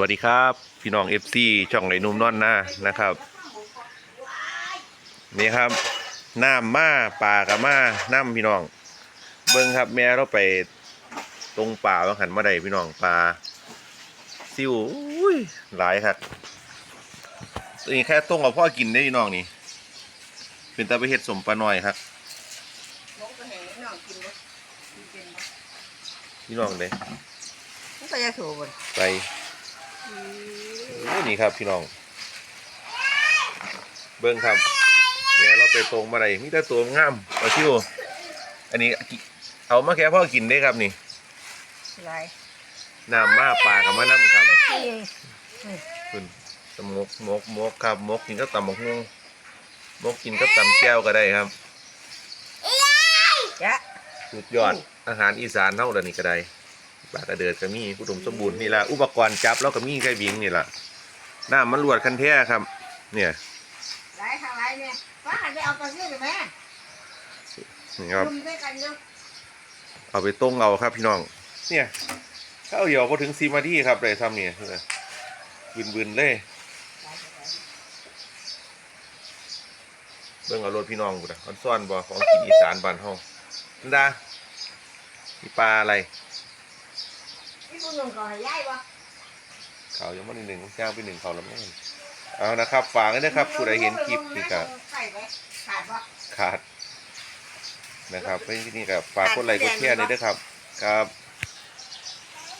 วัสดีครับ พี่น้องเอฟซีช่องไหนนุ่มนอนหน้านะครับ นี่ครับน้ำมาป่ากับมาน้ำพี่น้อง เบิ้งครับแม่เราไปตรงป่าบางหันมาได้พี่น้องปลาซิวอุ้ยหลายครับตัวนี้แค่ต้งกับพ่อกินได้พี่น้องนี่เป็นตาไปเห็ดสมปลาหน่อยครับลงไปให้น้องกินบ่กินเป็นบ่พี่น้องเลยมันก็จะถูกบ่ไปโอ้ นี่ครับพี่น้อง เบิ้งครับแม่เราไปตรงมาได้มีแต่ตัวงามปลาซิวอันนี้เอามาแค่พ่อกินได้ครับนี่หลายน้ำมาปลากับมาน้ำครับไปขี้คุณสมกมกมกครับมกกินกับตำมกฮวงมกกินกับตำแก้วก็ได้ครับจ้ะสุดยอดอาหารอีสานเท่าเดยวนี้ก็ได้ ปลากระเดิดก็มีอุดมสมบูรณ์นี่ละอุปกรณ์จับแล้วก็มีไก่บิงนี่ละน้ำมันรวดคันแท้ครับ เนี่ยหลายทางหลายเนี่ยว่าหันไปเอาตัวนี้เลยแม่นี่ครับลุมด้วยกันเนาะเอาไปต้งเอาครับพี่น้อง เนี่ยข้าวเหนียวก็ถึงซีมาที่ครับเลยทำเนี่ยบืนบืนๆเลยเบิ่งเอารถพี่น้องกูนะมันซ่อนบ่ของกินอีสานบ้านห้องนันดามีปลาอะไรพี่ผู้ หนุ่มก็ให้ย้ายบ่เขายังไม่ได้หนึ่งย่างไปหนึ่งเขาแล้วแม่นเอานะครับ ฝากไว้นะครับผู้ใดเห็นคลิปนี่ก็ใส่ไปขาดบ่ขาดนะครับเพื่อนที่นี่ก็ฝากกดไลค์กดแชร์เลยนะครับครับ